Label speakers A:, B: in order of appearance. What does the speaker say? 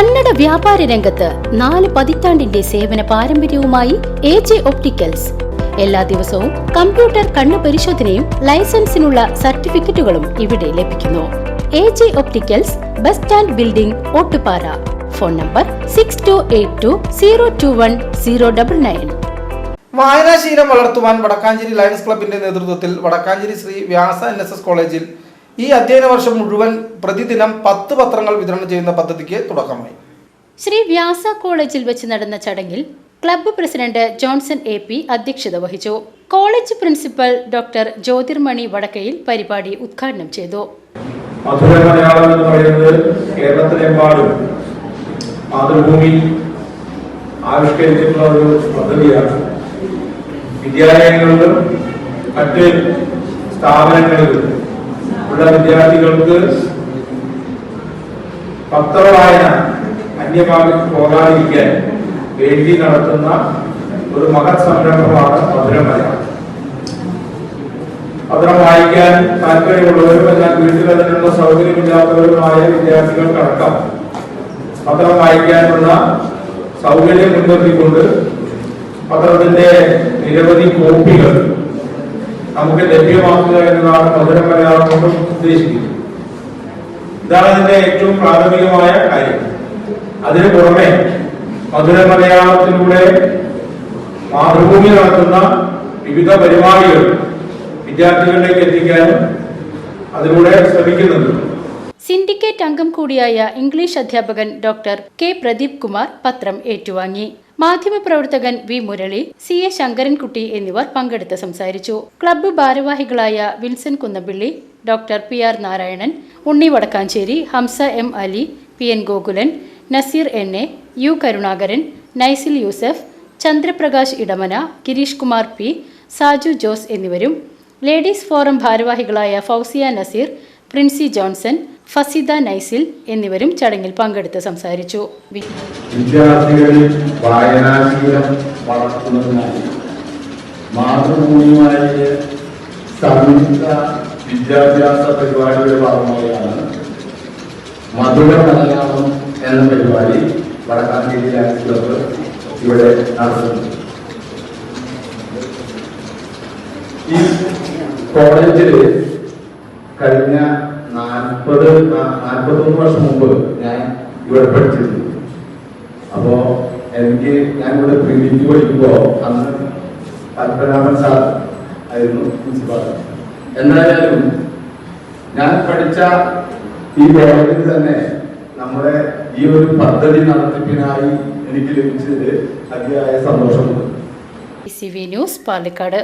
A: കന്നഡ വ്യാപാര രംഗത്ത് നാല് പതിറ്റാണ്ടിന്റെ സേവന പാരമ്പര്യവുമായി എ ജെ ഒപ്റ്റിക്കൽസ്. എല്ലാ ദിവസവും കമ്പ്യൂട്ടർ കണ്ണു പരിശോധനയും ലൈസൻസിനുള്ള സർട്ടിഫിക്കറ്റുകളും ഇവിടെ ലഭിക്കുന്നു. A J opticals bus stand building Ottupara. Phone number six two eight two zero two one zero double nine
B: വായനാശീലം വളർത്തുവാൻ വടക്കാഞ്ചേരി ലയൺസ് ക്ലബിന്റെ നേതൃത്വത്തിൽ Vadakkanchery Sri Vyasa N S S കോളേജിൽ ഈ അധ്യയന വർഷം മുഴുവൻ പ്രതിദിനം പത്ത് പത്രങ്ങൾ വിതരണം ചെയ്യുന്ന പദ്ധതിക്ക് തുടക്കമായി.
A: ശ്രീ വ്യാസ കോളേജിൽ വെച്ച് നടന്ന ചടങ്ങിൽ club president Johnson A P അധ്യക്ഷത വഹിച്ചു. College principal doctor Jyothirmani Vadakkayil പരിപാടി ഉദ്ഘാടനം ചെയ്തു.
C: മധുര മലയാളം എന്ന് പറയുന്നത് കേരളത്തിലെമ്പാടും മാതൃഭൂമി ആവിഷ്കരിച്ചിട്ടുള്ള ഒരു പദ്ധതിയാണ്. വിദ്യാലയങ്ങളിലും മറ്റ് സ്ഥാപനങ്ങളിലും ഉള്ള വിദ്യാർത്ഥികൾക്ക് പത്രവായന അന്യഭാഗത്ത് പോകാതിരിക്കാൻ വേണ്ടി നടത്തുന്ന ഒരു മഹത് സംരംഭമാണ് മധുരമല പത്രം വായിക്കാൻ താല്പര്യമുള്ളവരും എന്നാൽ വീട്ടിൽ സൗകര്യമില്ലാത്തവരുമായ വിദ്യാർത്ഥികൾക്കടക്കം പത്രം വായിക്കാനുള്ള സൗകര്യം മുൻനിർത്തിക്കൊണ്ട് പത്രത്തിന്റെ നിരവധി കോപ്പികൾ നമുക്ക് ലഭ്യമാക്കുക എന്നതാണ് മധുര മലയാളം കൊണ്ട് ഉദ്ദേശിക്കുന്നത്. ഇതാണ് അതിന്റെ ഏറ്റവും പ്രാഥമികമായ കാര്യം. അതിനു പുറമെ മധുര മലയാളത്തിലൂടെ മാതൃഭൂമി നടത്തുന്ന വിവിധ പരിപാടികൾ വിദ്യാർത്ഥികളിലേക്ക് എത്തിക്കാനും അതിലൂടെ ശ്രമിക്കുന്നുണ്ട്.
A: സിൻഡിക്കേറ്റ് അംഗം കൂടിയായ ഇംഗ്ലീഷ് അധ്യാപകൻ ഡോക്ടർ കെ പ്രദീപ് കുമാർ പത്രം ഏറ്റുവാങ്ങി. മാധ്യമപ്രവർത്തകൻ V Murali C A Sankarankutty എന്നിവർ പങ്കെടുത്ത് സംസാരിച്ചു. ക്ലബ്ബ് ഭാരവാഹികളായ Wilson Kunnappilly doctor P R Narayanan Unni Vadakkanchery Hamza M Ali P N Gokulan Nazeer N A U Karunakaran Naisil Yusuf Chandraprakash Edamana Girish Kumar P Saju Jose എന്നിവരും ladies forum ഭാരവാഹികളായ Fousiya Naseer Princy Johnson Fasida Naisil എന്നിവരും ചടങ്ങിൽ പങ്കെടുത്ത് സംസാരിച്ചു.
D: വിദ്യാർത്ഥികളിൽ വായനാശീലം വളർത്തുന്നതിനായി മാതൃഭൂമിയുമായി സംയുക്ത വിദ്യാഭ്യാസ പരിപാടിയുടെ ഭാഗമായാണ് മധുര മലയാളം എന്ന പരിപാടി വടക്കാഞ്ചേരി ലയൺസ് ക്ലബ്ബ് ഇവിടെ നടത്തുന്നത്. ഈ കോളേജിൽ കഴിഞ്ഞ നാൽപ്പത് നാൽപ്പത്തൊന്ന് വർഷം മുമ്പ് ഞാൻ ഇവിടെ പഠിച്ചിരുന്നു. അപ്പോ എനിക്ക് ഞാൻ ഇവിടെ പ്രീഡിക്ക് പഠിക്കുമ്പോ അന്ന് പത്മനാഭൻ സാർ ആയിരുന്നു പ്രിൻസിപ്പാൾ എന്തായാലും ഞാൻ പഠിച്ച ഈ കോളേജിൽ തന്നെ നമ്മുടെ ഈ ഒരു പദ്ധതി നടത്തിപ്പിനായി എനിക്ക് ലഭിച്ചത് അതിയായ സന്തോഷമുണ്ട്.
A: ന്യൂസ് പാലക്കാട്.